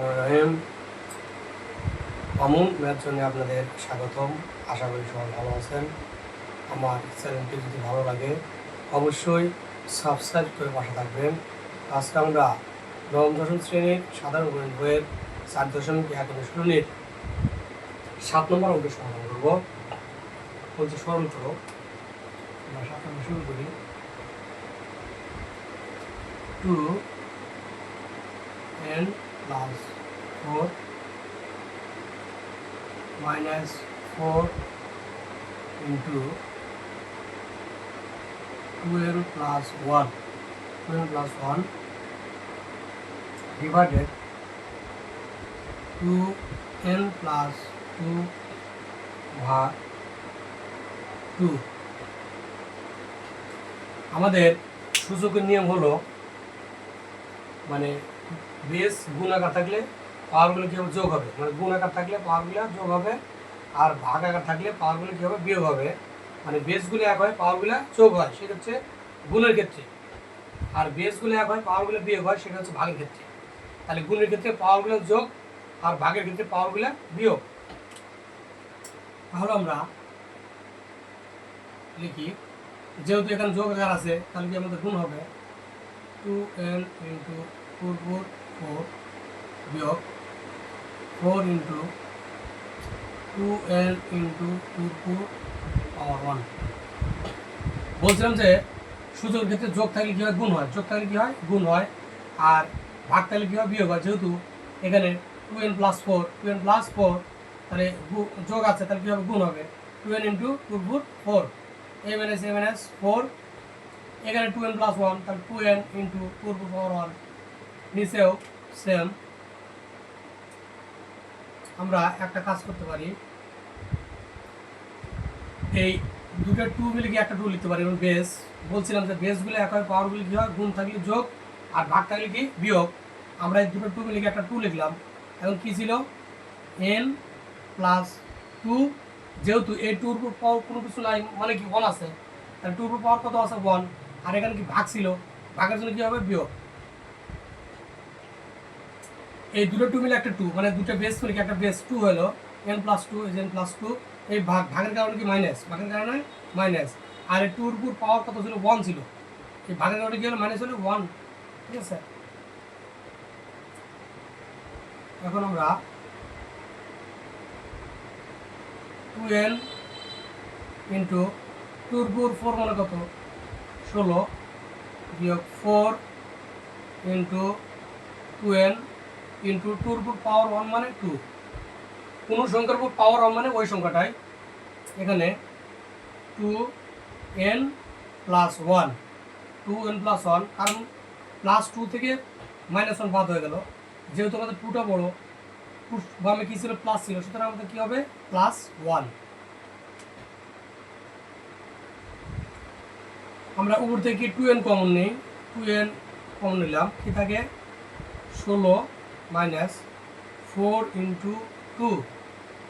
রহিম অমুন match জন্য আপনাদের স্বাগতম। আশা করি সবাই ভালো আছেন। আমার চ্যানেলটি যদি ভালো লাগে, অবশ্যই সাবস্ক্রাইব করে পাশে থাকবেন। আজকে আমরা নবম, দশম শ্রেণির সাধারণ গণিত বইয়ের চার দশমিক এক অনুশীলনীর সাত নম্বর অঙ্কের সমাধান করব। বলছে সরল করো আমরা সাত নম্বর শুরু করি। Two n plus 4 minus 4 into 2n plus 1 2n plus 1 divided 2n plus 2 ভাগ 2 আমাদের সূচকের নিয়ম হলো মানে বেস গুণ আকার থাকলে পাওয়ারগুলো কী হবে যোগ হবে? মানে গুণ আকার থাকলে পাওয়ারগুলো যোগ হবে আর ভাগ আকার থাকলে পাওয়ারগুলো কী হবে বিয়োগ হবে? মানে বেসগুলো এক হয় পাওয়ারগুলো যোগ হয়, সেটা হচ্ছে গুণের ক্ষেত্রে। আর বেসগুলো এক হয় পাওয়ারগুলো বিয়োগ হয়, সেটা হচ্ছে ভাগের ক্ষেত্রে। তাহলে গুণের ক্ষেত্রে পাওয়ারগুলো যোগ আর ভাগের ক্ষেত্রে পাওয়ারগুলো বিয়োগ। তাহলে আমরা লিখি, যেহেতু এখানে যোগ আকার আছে, তাহলে কি আমাদের গুণ হবে? Two n into four four four বিয়োগ four into two n into two four power one বলছিলাম যে সূচকের ক্ষেত্রে যোগ থাকলে কী হয় গুণ হয় যোগ থাকলে কী হয় গুণ হয় আর ভাগ থাকলে কী হয় বিয়োগ হয় যেহেতু এখানে two n plus four two n plus four তাহলে যোগ আছে তাহলে কী হবে গুণ হবে two n into two four four S M N S four এখানে টু এন প্লাস ওয়ান তাহলে two n into two power one নিচেও সেম আমরা একটা কাজ করতে পারি। এই দুটো টু মিলে কি একটা টু লিখতে পারি এবং বেস বলছিলাম যে বেসগুলো এক হয় পাওয়ারগুলো কি হয়? গুণ থাকলে যোগ, আর ভাগ থাকলে কি? বিয়োগ। আমরা এই দুটো টু মিলে কি একটা টু লিখলাম। এখন কি ছিল? এন প্লাস টু যেহেতু এই টুর উপর পাওয়ার কোনো কিছু নাই মানে কি ওয়ান আছে, তাহলে টুর উপর পাওয়ার কত আছে? ওয়ান আর এখানে কি ভাগ ছিল? ভাগের জন্য কী হবে? বিয়োগ। এই দুটো টু মিলে একটা টু মানে দুটো বেস মিলে কি একটা বেস টু হলো n plus two n plus two এই ভাগ, ভাগের কারণে কি মাইনাস ভাগের কারণে মাইনাস আর এই টুর উপর পাওয়ার কত ছিল? ওয়ান ছিল। এই ভাগের কারণে কি হলো? মাইনাস হলো ওয়ান ঠিক আছে? এখন আমরা টু এন ইন্টু টুর উপর ফোর মানে কত? ষোলো বিয়োগ four into two n into টুর উপর পাওয়ার ওয়ান মানে টু কোনো সংখ্যার উপর পাওয়ার ওয়ান মানে ওই সংখ্যাটাই। এখানে two n plus one two n plus one কারণ প্লাস টু থেকে মাইনাস ওয়ান বাদ হয়ে গেল। যেহেতু আমাদের টুটা বড়ো টু বামে কী ছিল? প্লাস ছিল। সুতরাং আমাদের কী হবে? প্লাস ওয়ান আমরা উপর থেকে টু এন কমন নিই। টু এন কমন নিলাম। কি থাকে? ষোলো minus four into two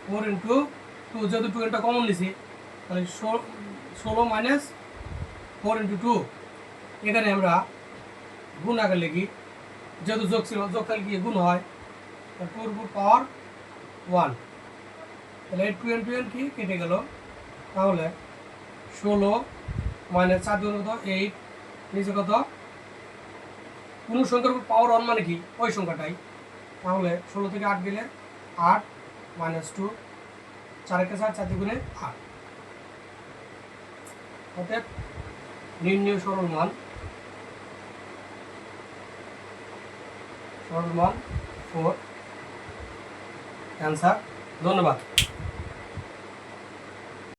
four into two যেহেতু টু এনটা কমন নিছি, তাহলে ষোলো মাইনাস ফোর ইন্টু টু এখানে আমরা গুণ আগে লিখি। যেহেতু যোগ ছিল, যোগ থাকলে কি, গুণ হয়। উপর পাওয়ার ওয়ান তাহলে টু এন টু এন কি, কেটে গেল। তাহলে ষোলো মাইনাস চার দুগুণ কত? এইট নিচে কত? কোনো সংখ্যার পাওয়ার ওয়ান মানে কি? ওই সংখ্যাটাই। তাহলে ষোলো থেকে আট গেলে আট মাইনাস টু চার একটা চার চার দুগুণে আট। অতএব নির্ণয় সরল মান সরল মান ফোর অ্যান্সার ধন্যবাদ।